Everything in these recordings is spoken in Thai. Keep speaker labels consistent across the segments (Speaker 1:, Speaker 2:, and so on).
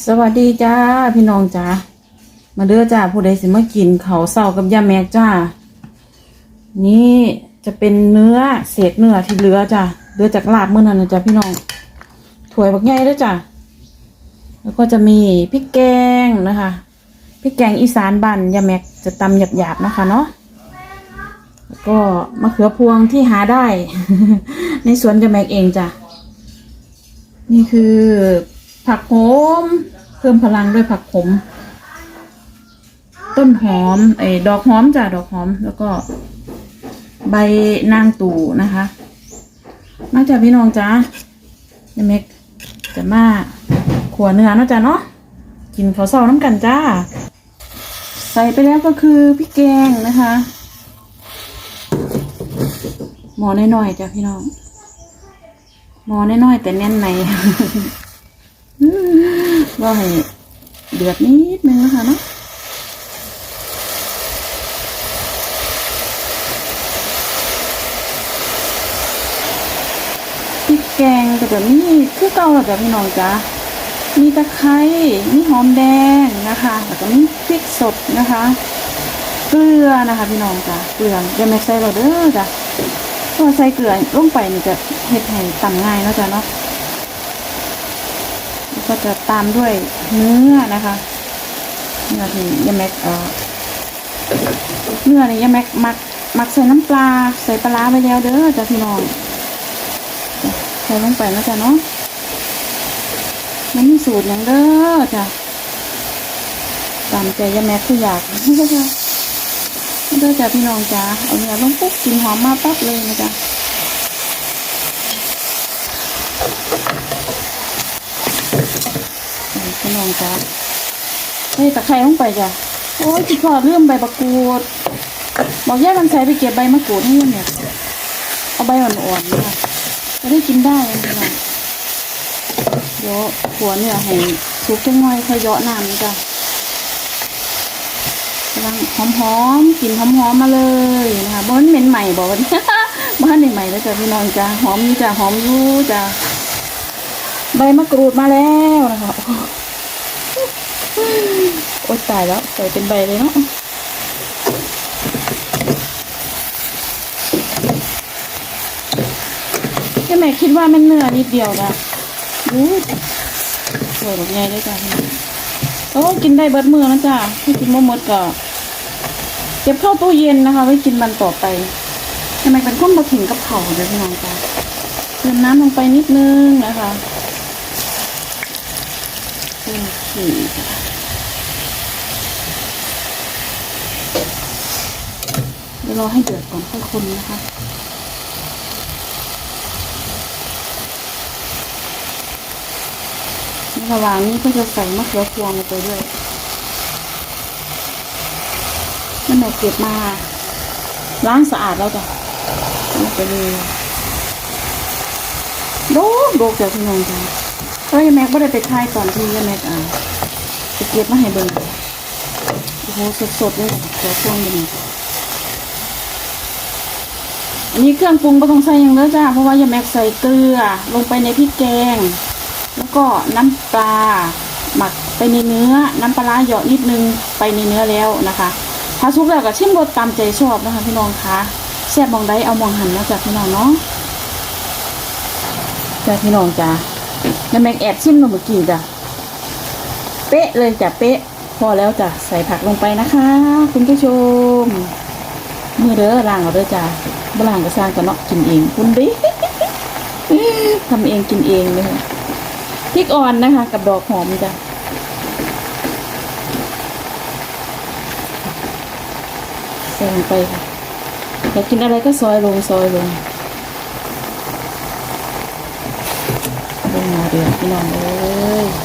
Speaker 1: สวัสดีจ้าพี่น้องจ้ามาเด้อจ้าผู้ใดสิมากินเขาเศร้ากับยาแมกจ้า นี่จะเป็นเนื้อเศษเนื้อที่เหลือจ้าเหลือจากลาบเมื่อนั้นนะจ้าพี่น้องถ้วบักใหญ่ด้อจ้าแล้วก็จะมีพริกแกงนะคะพริกแกงอีสานบ้านยาแมกจะตำหยาบๆนะคะเนาะแล้วก็มะเขือพวงที่หาได้ ในสวนยาแมกเองจ้ะนี่คือ ผักโขม เพิ่มพลังด้วยผักขม ต้นหอมไอ้ดอกหอมจ้ะดอกหอม แล้วก็ ใบนางตู่นะคะ มาจากพี่น้องจ้าเดเม็กจะมาขัวเนื้อเนาะจ้ะเนาะกินข้าวเศร้าน้ำกันจ้า ใส่ไปแล้วก็คือพริกแกงนะคะ หมอน้อยๆจ้ะพี่น้อง หมอน้อยๆแต่แน่นใน ว่าให้เดือดนิดนึงนะคะเนาะพริกแกงก็จะมีคือเก่าแหละจ้ะพี่น้องจ้ะมีตะไคร้มีหอมแดงนะคะแล้วก็มีพริกสดนะคะ เกลือนะคะพี่น้องจ้ะเกลือจะไม่ใส่เราเด้อจ้ะเพราะว่าใส่เกลือลงไปนี่จะเฮ็ดให้ตำง่ายนะจ้ะเนาะ ก็จะตามด้วยเนื้อนะคะเนื้อที่ยาแม็กเออเนื้อนี่ยาแม็กมักมักใส่น้ำปลาใส่ปลาไปแล้วเด้อจ้ะพี่น้องใส่ลงไปแล้วจ้ะเนาะมันมีสูตรอย่างเด้อจ้ะตามใจยาแม็กคืออยากเด้อจ้ะพี่น้องจ้ะเอาเนื้อลงปุ๊บกลินหอมมาปั๊บเลยนะจ๊ะ น้องจ้าเฮ้ยตะไคร้ลงไปจ้ะโอ้ยจิพอเลื่อมใบมะกรูดบอกย่ามันใช้ไปเก็บใบมะกรูดให้ยังเนี่ยเอาใบอ่อนๆนะคะจะได้กินได้นะพี่น้องเดี๋ยวหัวเนี่ยให้ซุปจังหน่อยค่อยเยาะน้ำจ้ะกำลังหอมๆกลิ่นหอมๆมาเลยนะคะบ้านเหม็นใหม่บอกว่าบ้านใหม่แล้วจ้ะพี่น้องจ้ะหอมจ้ะหอมยู่จ้ะใบมะกรูดมาแล้วนะคะ อ๊ยตายแล้วใส่เป็นใบเลยเนาะแค่แม่คิดว่ามันเนื้อนิดเดียวนะอู้สวยแบบใหญ่ด้วยจ้ะโอ้กินได้เบิดมือนะจ้ะถ้ากินมะมดก็เก็บเข้าตู้เย็นนะคะ ไว้กินมันต่อไปทำไมเป็นข้นบะถิ่งกับเผาเลยพี่น้องจ้ะเติมน้ำลงไปนิดนึงนะคะโอเคเดี๋ ยวรอให้เดือดก่อนค่อยคนนะคะในระหว่างนี้ก็จะใส่มะเขือพวงลงไปด้วยนั่นแหละเก็บมา ล้างสะอาดแล้วจ้ะลงไปเลยโดกโดกจากพี่น้องจ้ะก็ยังแม็กไม่ได้ไปทายก่อนที่ยังแม็กอ่าจะเก็บมาให้เบิ่งโอ้โหสดๆเลยเขือพวงอยู่นี่ อันนี้เครื่องปรุงไม่ต้องใส่อย่างเด้อจ้าเพราะว่ายังแม็กใส่เกลือลงไปในพริกแกง แล้วก็น้ำปลาหมักไปในเนื้อ น้ำปลาเหยาะนิดนึงไปในเนื้อแล้วนะคะถ้าสุกแล้วก็ชิมรสตามใจชอบนะคะพี่น้องคะแซ่บมองได้เอามองหันนะจ๊ะพี่น้องเนาะจ้ะพี่น้องจ้ะแล้วแม็กแอบชิมลงเมื่อกี้จ้ะเป๊ะเลยจ้ะเป๊ะพอแล้วจ้ะใส่ผักลงไปนะคะ คุณผู้ชมมือเด้อล้างเอาเด้อจ้ะ บลางก็สร้างกันเนาะกินเองคุณดิทำเองกินเองเลยพริกอ่อนนะคะ กับดอกหอมจ้ะใส่ลงไปค่ะอยากกินอะไรก็ซอยลงซอยลงลงมาเดือดพี่น้องเลย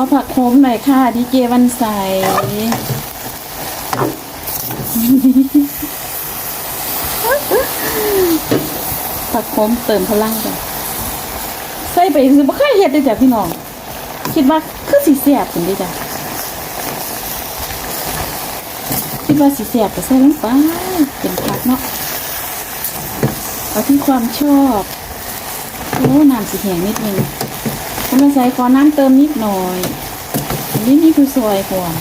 Speaker 1: อผักโขมหน่อยค่ะดีเจวันใสผักโขมเติมพลังจ้ะใส่ไปคือบ่เคยเฮ็ดเลยจ้ะพี่น้อง คิดว่าคือสิแซ่บจังเด้จ้ะคิดว่าสิแซ่บก็ใส่ลงไปเป็นผักเนาะเอาที่ความชอบโอ้น้ำสีแข็งนิดนึง คุณมาใส่ขอน้ำเติมนิดหน่อยอันนี้นี่คือซอยก่อน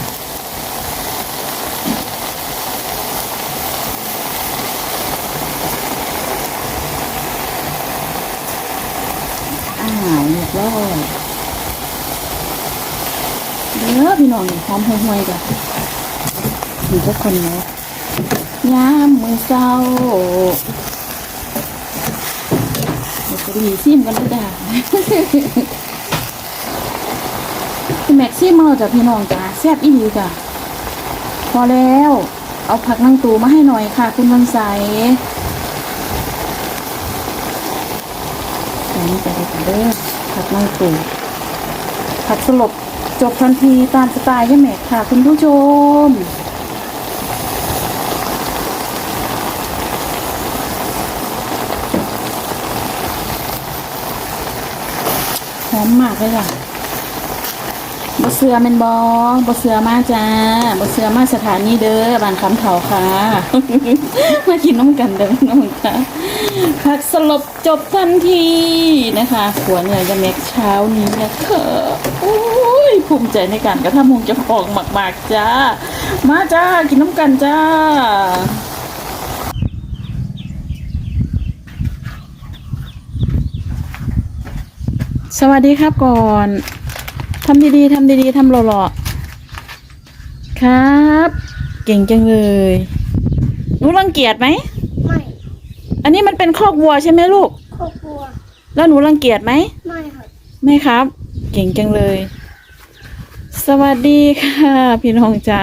Speaker 1: อ้าวเรียบร้อยเด้อพี่น้องนี่หอมห่วยๆจ้ะมีทุกคนเนาะยามมือเศร้าเดี๋ยวจะดีซิมกันเลยจ้ะคุณ แม็กซี่มาจากพี่น้องจ้ะแซ่บอีหลีจ้ะพอแล้ว เอาผักนางตูมาให้หน่อยค่ะ คุณวันใสใส่นี่ไปเลยค่ะเด้อผักนางตูผักสลบจบทันทีตามสไตล์ย่าแม็กค่ะ คุณผู้ชมหอมมากเลยค่ะ บเสือแมนบอบเสือมาจ้าบเสือมาสถานีเด้อบานคำเถาค่ะ มากินน้ำกันเด้อน้องค่ะผักสลบจบทันทีนะคะขัวเหนื้อยาเม็กเช้านี้นะคะโอ้ยภูมิใจในการกระทำมงจะฟองมากๆจ้า มาจ้ากินน้ำกันจ้าสวัสดีครับก่อน ทำดีๆทำดีๆทำหล่อๆ ครับ เก่งจังเลยหนูรังเกียจไหม
Speaker 2: ไม่
Speaker 1: อันนี้มันเป็นคอกวัวใช่ไหมลูก
Speaker 2: ครอบครัว
Speaker 1: แล้วหนูรังเกียจไหม
Speaker 2: ไม่ครับ
Speaker 1: ไม่ครับ เก่งจังเลย สวัสดีค่ะ พี่น้องจ้า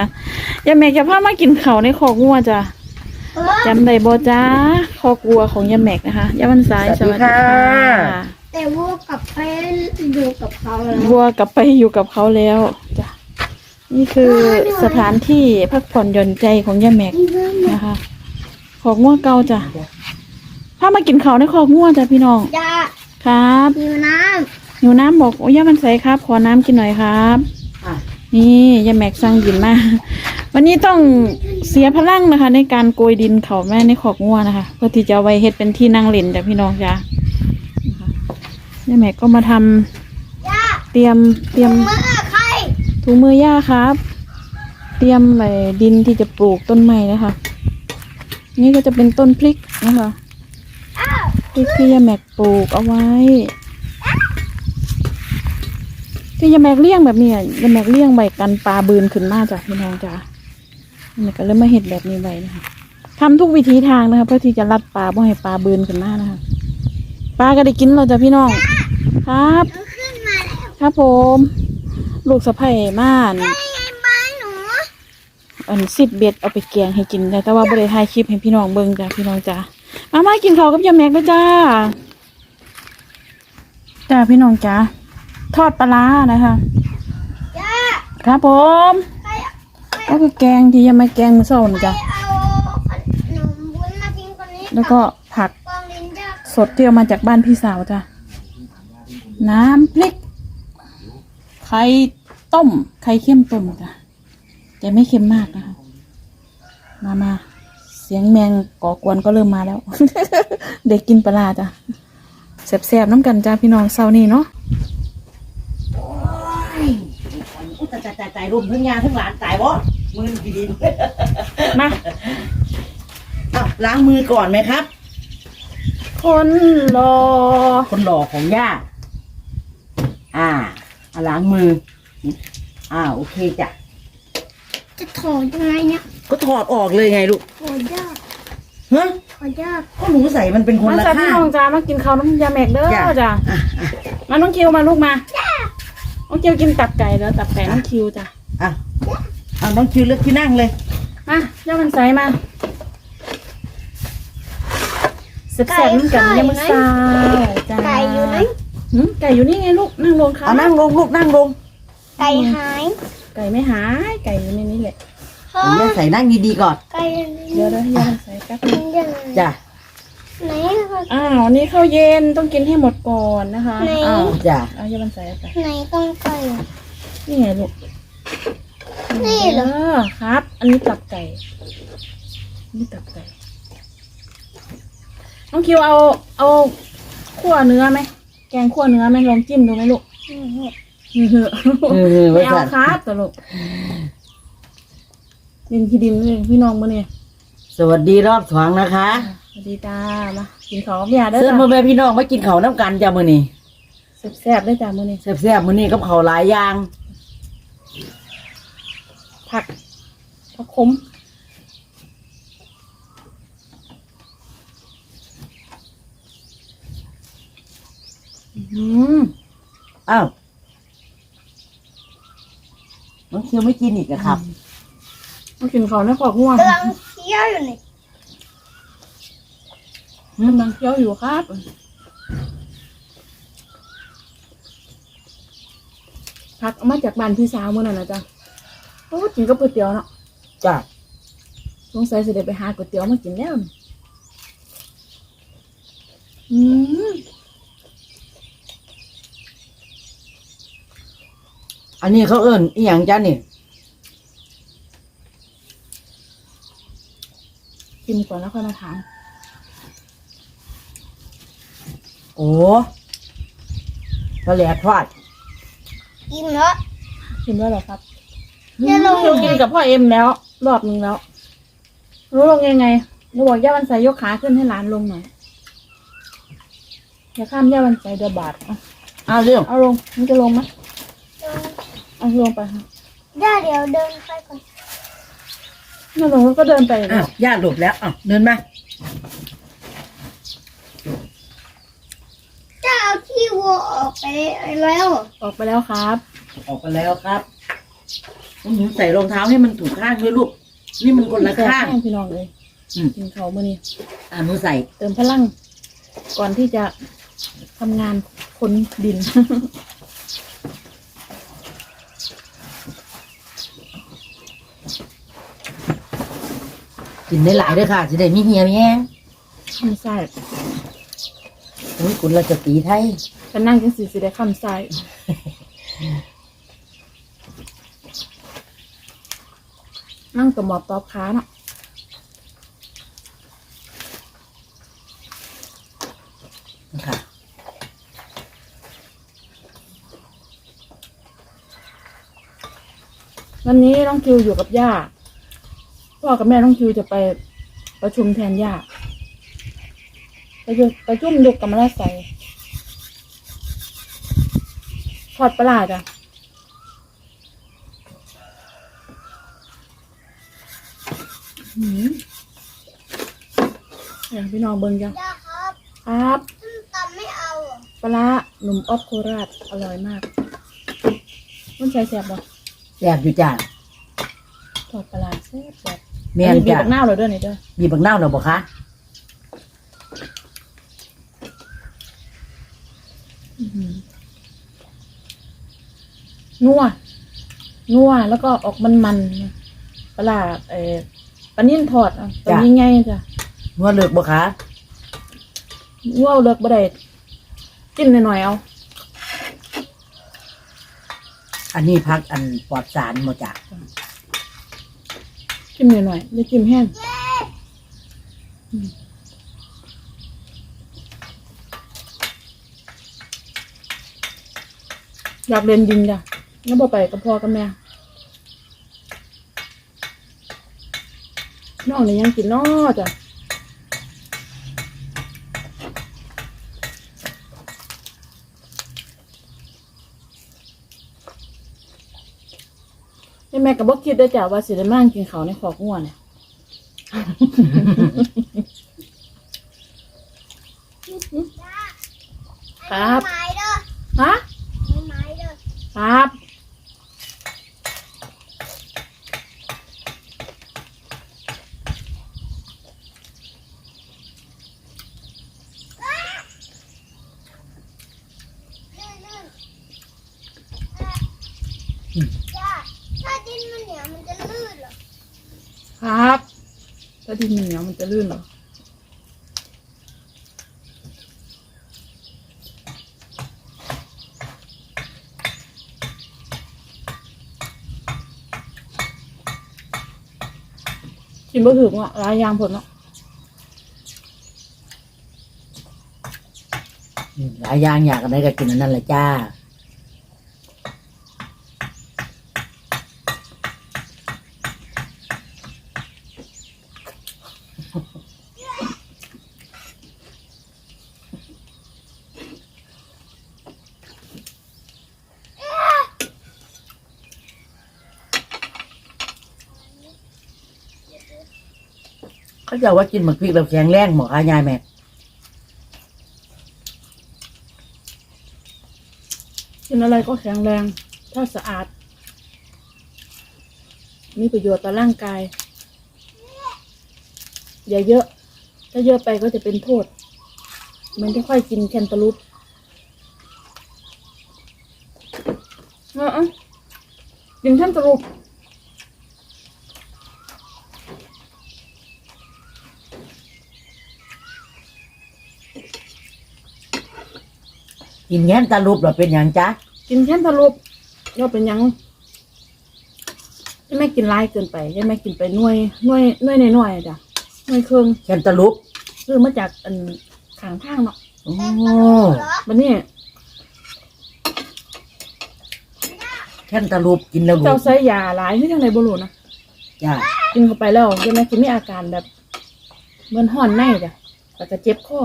Speaker 1: อย่าแม่จะพามากินเขาวในคอกวัวจ้ะจำได้บ่จ้าคอกวัวของยาแมกนะคะยาวันสาย
Speaker 3: สวัสดีค่ะ
Speaker 2: แต่วัว กับแฟนอยู่กับเขาแล้ว
Speaker 1: วัวกลับไปอยู่กับเขาแล้วจ้ะนี่คือสถานที่พักผ่อนหย่อนใจของยาแมกนะคะคอกงัวเก่าจ้ะพามากินเขาวในคอกงัวจ้ะพี่น้อง
Speaker 2: ยา
Speaker 1: ครับ
Speaker 2: หิวน้
Speaker 1: หิวน้ำบอกโอ้ยามันใสครับ ขอน้ำกินหน่อยครับ
Speaker 3: อะ
Speaker 1: นี่ยาแม็กสั่งดินมา วันนี้ต้องเสียพลังนะคะ ในการโกยดินเขาแม่ในขอกงัวนะคะ เพื่อที่จะเอาไว้เฮ็ดเป็นที่นั่งเล่นจ้ะพี่น้องจ้ะนะคะ ยาแม็กก็มาทำาเตรียมเตรียมถุงมือย่าครับ เตรียมไอ้ดินที่จะปลูกต้นไม้นะคะ นี่ก็จะเป็นต้นพริกนะคะ
Speaker 2: อ้าว
Speaker 1: พริกที่ยาแม็กปลูกเอาไว้ ที่ยาแม็กเลี้ยงแบบนี้อะยาแม็กเลี้ยงใบกันปลาบืนขึ้นมาจ้ะพี่น้องจ้ะยาแม็กก็เลยมมาเห็ดแบบนี้ไว้นะคะทำทุกวิธีทางนะคะเพื่อที่จะรัดปลาเพื่อให้ปลาบืนขึ้นมานะคะ ปลาก็ได้กินเราจ้ะพี่น้อง ครับ
Speaker 2: มันขึ้นมาแล้ว
Speaker 1: ครับผม ลูกสะใภ้ม่าน
Speaker 2: ไอ้ไอ้บ้านหนู
Speaker 1: อันซิดเบ็ดเอาไปแกงให้กินนะแต่ว่าบ่ได้ถ่ายคลิปให้พี่น้องเบิ่งจ้ะพี่น้องจ้ะมามากินข้าวกับยาแม็กด้วยจ้าจ้าพี่น้องจ้าทอดปลาร้านะคะ
Speaker 2: ยา
Speaker 1: ครับผม
Speaker 2: ใครใคร
Speaker 1: แล้วก็แกงที่ยังไม่แกงมื้อเช้านี่
Speaker 2: ใคร
Speaker 1: จ้ะ
Speaker 2: เอาขนมวุ้นมากินคนนี้
Speaker 1: แล้วก็ผัก
Speaker 2: กองลินยา
Speaker 1: สดที่เอามาจากบ้านพี่สาวจ้ะ น้ำพริก ไข่ต้ม ไข่เค็มต้มจ้ะ แต่ไม่เค็มมากนะคะ มามา เสียงแมงก่อกวนก็เริ่มมาแล้ว เด็กกินปลาร้าจ้ะแสบๆน้ำกันจ้าพี่น้องเศร้านี่เนาะ
Speaker 3: อุ้ยตายตายตายรุมทั้งยาทั้งหลานตายวะมือดีดิน
Speaker 1: มา
Speaker 3: อ้าวล้างมือก่อนไหมครับ
Speaker 1: คนรอ
Speaker 3: คนหล่อของย่า อ่าอะล้างมือ อ่า โอเคจ้ะ
Speaker 2: จะถอดยังไงเนี่ย
Speaker 3: ก็ถอดออกเลยไงลูก
Speaker 2: ถอดยาก
Speaker 3: ฮะ
Speaker 2: ถอดยาก
Speaker 3: ก็หนูใส่มันเป็นคน
Speaker 1: มา
Speaker 3: ละ
Speaker 1: จ้าพี่
Speaker 3: ข้าง
Speaker 1: น้องจ้ามากินข้าวน้ำยาแมกเด้อ
Speaker 3: จ้ะ
Speaker 1: จ้ะ
Speaker 3: อะอะ
Speaker 1: มาน้องคิวมาลูกมาน้องคิวกินตับไก่แล้วตับไก่น้องคิวจ้ะ
Speaker 3: อะอะน้องคิวเลือกที่นั่งเลย
Speaker 1: มาเจ้ามันใสมา แซ่บๆน้ำกันยังมันใสจ้า
Speaker 2: ไก่อยู่ไหน
Speaker 1: หืมไก่อยู่นี่ไงลูกนั่งลงค่ะ
Speaker 3: เอานั่งลงลูกนั่งลง
Speaker 2: ไก่หาย
Speaker 1: ไก่ไม่หาย ไก่อยู่ในนี้แหละ
Speaker 2: พ่อ
Speaker 3: เดี๋ยวย่าใส่นั่งดีๆก่อน
Speaker 2: ไก่
Speaker 1: เดี๋ยวเดี๋ยวให้ยามันใสแป๊บนึ
Speaker 2: มั
Speaker 1: ง
Speaker 2: นยังไง
Speaker 3: จ้ะ
Speaker 2: ไหนคะ
Speaker 1: อ้าวนี่ข้าวเย็นต้องกินให้หมดก่อนนะคะ
Speaker 2: ไหน
Speaker 1: อ้าว
Speaker 3: จ้ะ
Speaker 1: เอายามันใสเอาไป
Speaker 2: ไหนต้องไก่
Speaker 1: นี่ไงลูก
Speaker 2: นี่เหรอ
Speaker 1: อครับ อันนี้ตับไก่อันนี่ตับไก่ น้องคิวเอาเอาขั่วเนื้อไหมแกงขั่วเนื้อไหมลองจิ้มดูไหมลูก
Speaker 2: อืมเนี่ย
Speaker 1: นี่เหอะ
Speaker 3: เออ
Speaker 1: ไม่
Speaker 3: ว่า
Speaker 1: เอา
Speaker 3: สัน
Speaker 1: ครับตลกดินพี่ดินเลยพี่น้องมาเนี่ย
Speaker 3: สวัสดีรอบสองนะคะ
Speaker 1: สวัสดีจ้ามากินข้าวกับยาเด้อ
Speaker 3: เชิญ
Speaker 1: จ้า
Speaker 3: พ่อแม่พี่น้องมากินข้าวน้ำกันจ้ามื้อนี้
Speaker 1: แซ่บๆได้อจ้ามื้อนี้
Speaker 3: แซ่บๆมื้อนี้กับข้าวหลายอย่าง
Speaker 1: ผักผักขมอืม
Speaker 3: อ้าวน้องเคียวไม่กินอีกอะครับ
Speaker 1: มากินข้าวในครอบครัว
Speaker 2: กำลังเคี้ยวอยู่นี่
Speaker 1: กำลังเคี้ยวอยู่ครับผักเอามาจากบ้านพี่สาวเมื่อนั้นนะจ๊ะโอ้กินกับก๋วยเตี๋ยวเนาะ
Speaker 3: จ้า
Speaker 1: สงสัยจะได้ไปหาก๋วยเตี๋ยวมากินแล้วนี่อืม
Speaker 3: อันนี้เขาเอิ้นอีหยังจ้านี่
Speaker 1: กินก่อนแล้วค่อยมาถาม
Speaker 3: โอ้ปลาแหลกทอด
Speaker 2: กินแล้ว
Speaker 1: กินด้วยเหรอครับ
Speaker 2: เนี่ยเรา
Speaker 1: เรากินกับพ่อเอ็มแล้ว รอบหนึ่งแล้วรู้ลงยังไงเราบอกย่าวันใสยกขาขึ้นให้หลานลงหน่อยอย่าข้ามย่าวันใสเดือบาดอะ
Speaker 3: อ้าวเรื่อง
Speaker 1: เอาลงมันจะลงไหมเอาลงไปค่ะ
Speaker 2: เดี๋ยวเดี๋ยวเดินไปก่อน
Speaker 1: ไม่ลงแล้วก็เดินไปเลย
Speaker 3: อ้าวญาติหลบแล้วอ้าวเดินมา
Speaker 2: จะเอาที่วัวออกไปแล้ว
Speaker 1: ออกไปแล้วครับ
Speaker 3: ออกไปแล้วครับน้องหนูใส่รองเท้าให้มันถูกข้างด้วยลูก นี่มันคนละข้าง
Speaker 1: แซ่บพี่น้องเลย
Speaker 3: อืม
Speaker 1: กินเขาวมื่อนี้
Speaker 3: อ่าหนูใส่
Speaker 1: เติมพลัง ก่อนที่จะทำงานคนดิน
Speaker 3: กินได้หลายด้วยค่ะจะได้มีเฮียมีแห้ง
Speaker 1: คำใส่
Speaker 3: โอ้ยคุณราชสีไทย
Speaker 1: ก็นั่งจังสีสิได้คำใส่นั่งกับหมอบตอบค้าเนาะ
Speaker 3: ค่ะ
Speaker 1: วันนี้น้องคิวอยู่กับย่า พ่อกับแม่น้องคิวจะไปประชุมแทนย่าประชุมประชุมยกกำมะลาใส่ทอดปลาร้าจ้ะหืมอยากพี่น้องเบิ่งจ้ะ
Speaker 2: ย่าครับ
Speaker 1: ครับ
Speaker 2: ส้มตำไม่เอาเหรอ
Speaker 1: ปลาร้าหนุ่มออฟโคราชอร่อยมากมันใส่แสบบ่
Speaker 3: แซ่บอยู่จ้า
Speaker 1: ทอดปลาร้าแซ่บ แซ่บ
Speaker 3: แม่น
Speaker 1: อับีบ
Speaker 3: จ้า
Speaker 1: บักหน้าวเราด้วยนี่เด้อ
Speaker 3: มีบักเน่าวเหรอบอกคะ
Speaker 1: อื้อหือนัวนัวแล้วก็ออกมันๆปลาร้าเออปลานิ่นทอดอะตัวนี้ไงจ้ะ
Speaker 3: นัวเลิกบอกคะ
Speaker 1: นัวเอาเลิกบ่ได้จิ้มหน่อยๆเอา
Speaker 3: อันนี้พักอันปลอดสารหมดจ้ะ
Speaker 1: จิ้มหน่อยๆได้จิ้มแห้งอยากเรียนยิงจ้ะแล้วบอไปกับพ่อกับแม่น้องนี่ยังกินน้อจ้ะแม่แม่ กับบอกคิดด้วยจ้ะว่าสิได้มากินเขาวในขอกง่วนเนี่ยครับ
Speaker 2: ไม้เด้อ
Speaker 1: ฮะ
Speaker 2: มีไม้เด้อ
Speaker 1: ครับ
Speaker 2: ลื่นลื่นย่าถ้าดินมันเหนียวมันจะลื่นเหรอ
Speaker 1: ครับถ้าดินเหนียวมัน จะลื่นเหรอกินบ่ถึงอะลายยางผลเนาะ
Speaker 3: หลายอย่างอยากอะไรก็กินอันนั้นแหละจ้า เขาจะว่ากินหมึกพริกแบบแข็งแรงหมอขายายแม่
Speaker 1: กินอะไรก็แข็งแรง ถ้าสะอาด มีประโยชน์ต่อร่างกาย อย่าเยอะ ถ้าเยอะไปก็จะเป็นโทษเหมันที่ค่อยกินแคนตาลูปเออเอากินแคนตาลูป
Speaker 3: กินแง้นตาลุบเราเป็นอย่างจ้า
Speaker 1: กินแคนตาลูปก็เป็นหยังยังไม่กินร้ายเกินไปยังไม่กินไปหน่วยหน่วยหน่วยหน่อยๆอะจ้ะหน่วยเครื่อง
Speaker 3: แคนตาลุบ
Speaker 1: คือมาจากอันขางทางเนาะ
Speaker 3: โอ้
Speaker 1: บันนี้
Speaker 3: แคนตาลุบกินแล้วรู้
Speaker 1: เจ้าใส่ยาหลายที่ทางไหนบ่รู้นะ
Speaker 3: จ้า
Speaker 1: กินเข้าไปแล้วยังไงกินไม่อาการแบบเหมือนห่อนในจ้ะแต่ก็เจ็บคอ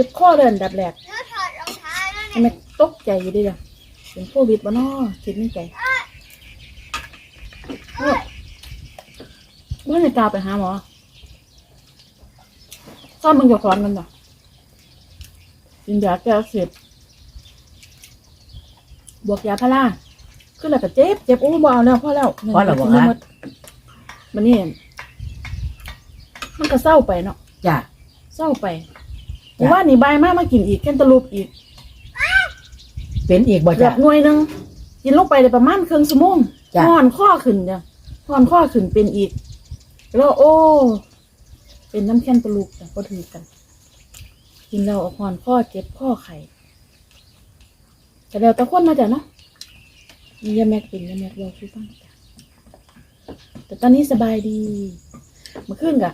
Speaker 1: จ็บคอเลยอันดับแรก
Speaker 2: แล้วถอดรองเท้าแล้ว
Speaker 1: ทำไมตกใจอยู่ดิจ้ะเป็นโควิดบ่เนาะคิดไม่ใจเอ้ยเมื่อไหร่กล้าไปหาหมอซ่อมมึงจะสอนมันจ้ะกินยาแก้อักเสบบวกยาพาราคือแล้วก็เจ็บ เจ็บอู้บ่เอาแล้วพอแล้ว
Speaker 3: เพราะเราบอก
Speaker 1: กิน
Speaker 3: ว่า
Speaker 1: หมดมันนี่มันก็เศร้าไปเนาะ
Speaker 3: จ้า
Speaker 1: เศร้าไป
Speaker 3: จ้ะ
Speaker 1: ว่านี่ใบายมากมากินอีกแค่ตะลุบอีก
Speaker 3: เป็นอีกบ่
Speaker 1: เกือ
Speaker 3: จ้า
Speaker 1: บหน่วยหนึงกินลงไปได้ประมาณครึ่งชั่วโมง
Speaker 3: จ้ะ
Speaker 1: ห่อนข้อขึ้นจ้ะห่อนข้อขึ้นเป็นอีก แล้วโอ้ เป็นน้ำแค่นตะลุกจ้ะก็ถือกัน กินแล้วเอาห่อนข้อเจ็บข้อไข่แต่แล้วแต่คนมาจ้ะเนาะมียาแม็กเป็นยาแม็กเราคือฟังจ้ะแต่ตอนนี้สบายดีเมื่อคืนกะ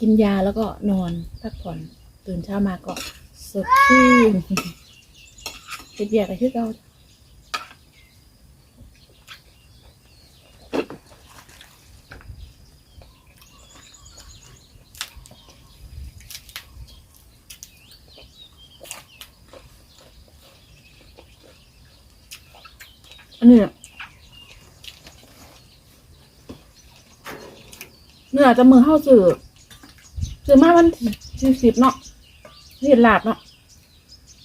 Speaker 1: กินยาแล้วก็นอนพักผ่อน ตื่นเช้ามาก็สดชื่นเด็กๆก็คือเราอันนี้เนื้อจะมือเข้าสื่อสื่อมาวันที่สิบเนาะ นี่ลาบเนาะ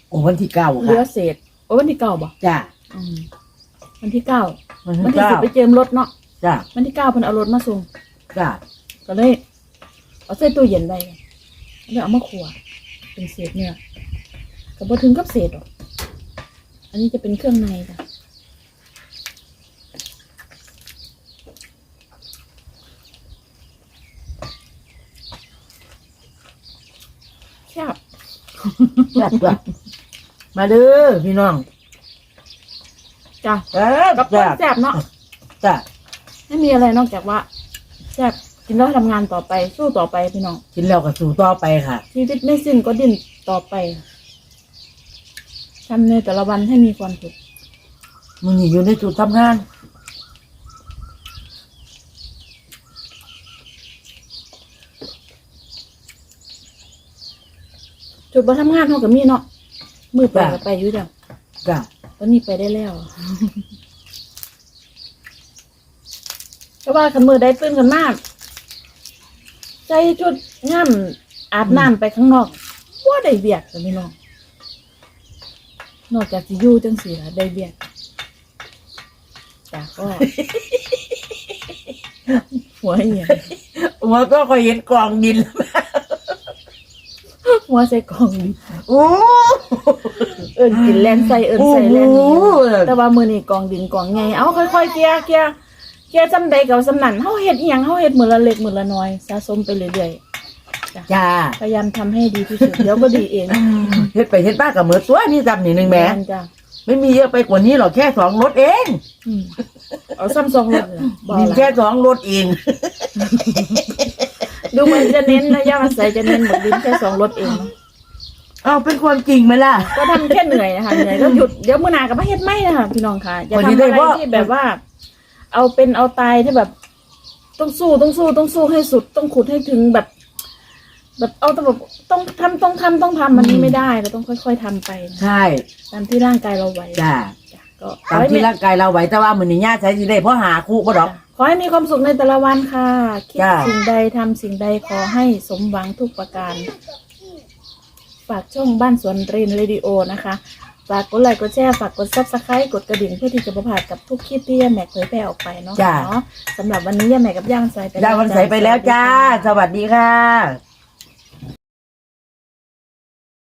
Speaker 3: โอ้วันที่เก้า
Speaker 1: เหลือ
Speaker 3: ค่ะ
Speaker 1: เศษโอ้วันที่เก้าบ่
Speaker 3: จ้า
Speaker 1: อืมวันที่เก้า
Speaker 3: วัน
Speaker 1: วัน
Speaker 3: ที่
Speaker 1: ที่
Speaker 3: เก้า
Speaker 1: สิบไปเจิมรถเนาะ
Speaker 3: จ้า
Speaker 1: วันที่เก้าเพิ่นเอารถมาส่ง
Speaker 3: จ้า
Speaker 1: ก็เลย เอาใส่ตู้เย็นไว้แล้วเอามาขัวเป็นเศษเนื้อก็บ่ถึงกับเศษหรอกอันนี้จะเป็นเครื่องในจ้ะแซ่บ
Speaker 3: จ้าจ้ามาเด้อพี่น้อง
Speaker 1: จ้ะ
Speaker 3: เออ
Speaker 1: กับ
Speaker 3: จ้า
Speaker 1: แซ่บเนาะ
Speaker 3: จ้า
Speaker 1: ไม่มีอะไรนอกจากว่าแซ่บกินแล้วทำงานต่อไปสู้ต่อไปพี่น้อง
Speaker 3: กินแล้วก็สู่ต่อไปค่ะ
Speaker 1: ชีวิตไม่สิ้นก็ดิ้นต่อไปทำในแต่ละวันให้มีความสุข
Speaker 3: มึงนี่อยู่ในจุดทำงาน
Speaker 1: จุดบ่ทำงานเท่ากับมีเนาะมือไปก็ไปอยู่จ้ะ
Speaker 3: จ้า
Speaker 1: ตอนนี้ไปได้แล้วแต่ว่าขันมือได้ตื่นกันมากใจจุดง่ามอาบน้ำไปข้างนอกว่าได้เบียดกันพี่น้องนอกจากสิอยู่จังสีละได้เบียดจ้ะก็หัวเหี่ย
Speaker 3: หัวก็คอยเห็นกองดิน
Speaker 1: หัวใส่กล่องดิ
Speaker 3: โอ้
Speaker 1: เอิญกินแลนใส่เอิญใส่แลนนี่
Speaker 3: โอ้โห
Speaker 1: แต่ว่ามือนี่กองดินกองไงเอาค่อยๆเกลี่ยเกลี่ยเกลี่ยจำใดเก่าสำนันเฮาเฮ็ดอีหยังเฮาเฮ็ดมือละเล็กมือละน้อยสะสมไปเรื่อย
Speaker 3: จ้า
Speaker 1: ๆพยายามทำให้ดีที่สุดเดี๋ยวก็ดีเอง
Speaker 3: เฮ็ดไปเฮ็ดบ้ากับเหมือนตัวนี่จำหนึ่งหนึ่งแหม่
Speaker 1: นจ้ะ
Speaker 3: ไม่มีเยอะไปกว่านี้หรอกแค่สองรถเอง
Speaker 1: อืมเอาซ้ำซองรถเลยบ่
Speaker 3: มี
Speaker 1: ละ
Speaker 3: แค่สองรถเอง
Speaker 1: เดูเหมือนจะเน้นนะย่ามาใส่จะเน้นแบบลิ้นแค่สองรสเอง
Speaker 3: เอาเป็นความจริงไหมล่ะ
Speaker 1: ก็ทำแค่เหนื่อยนะคะเหนื่อยก็หยุดเดี๋ยวมื่อหนากับมาเฮ็ดไม่นะคะพี่น้องค่ะ อย่า
Speaker 3: วัน
Speaker 1: ทำ
Speaker 3: นี้
Speaker 1: อะ
Speaker 3: ได้
Speaker 1: ไร
Speaker 3: ว่า
Speaker 1: ที่แบบว่า เอาเป็นเอาตายที่แบบ ต้องสู้ต้องสู้ต้องสู้ให้สุดต้องขุดให้ถึงแบบ แบบเอาแต่แบบต้องทำต้องทำต้องทำมันนี้ไม่ได้เราต้องค่อย ๆทำไปนะ
Speaker 3: ใช่
Speaker 1: ตามที่ร่างกายเราไหว
Speaker 3: จ้า
Speaker 1: จ้ะก็ข
Speaker 3: ตา
Speaker 1: อ
Speaker 3: ม
Speaker 1: ให้มี
Speaker 3: ที่ร่างกายเราไหวแต่ว่ามือนี้ย่าใช้สิได้เพราะหาคู่ก็ดอก
Speaker 1: ขอให้มีความสุขในแต่ละวันค่ะ คิด
Speaker 3: จ้ะ
Speaker 1: สิ่งใดทำสิ่งใดขอให้สมหวังทุกประการ ฝากช่องบ้านสวนเรนเรดิโอนะคะ ฝากกดไลค์กดแชร์ฝากกดซับสไครต์กดกระดิ่งเพื่อที่จะประพลาดกับทุกคลิปที่ย่าแม็กเผยแพร่ออกไปเนาะ
Speaker 3: จ้ะ
Speaker 1: เนาะสำหรับวันนี้ย่าแม็กกับย่างใสไป
Speaker 3: ย่าวันใสไปแล้วจ้า สวัสดีค่ะ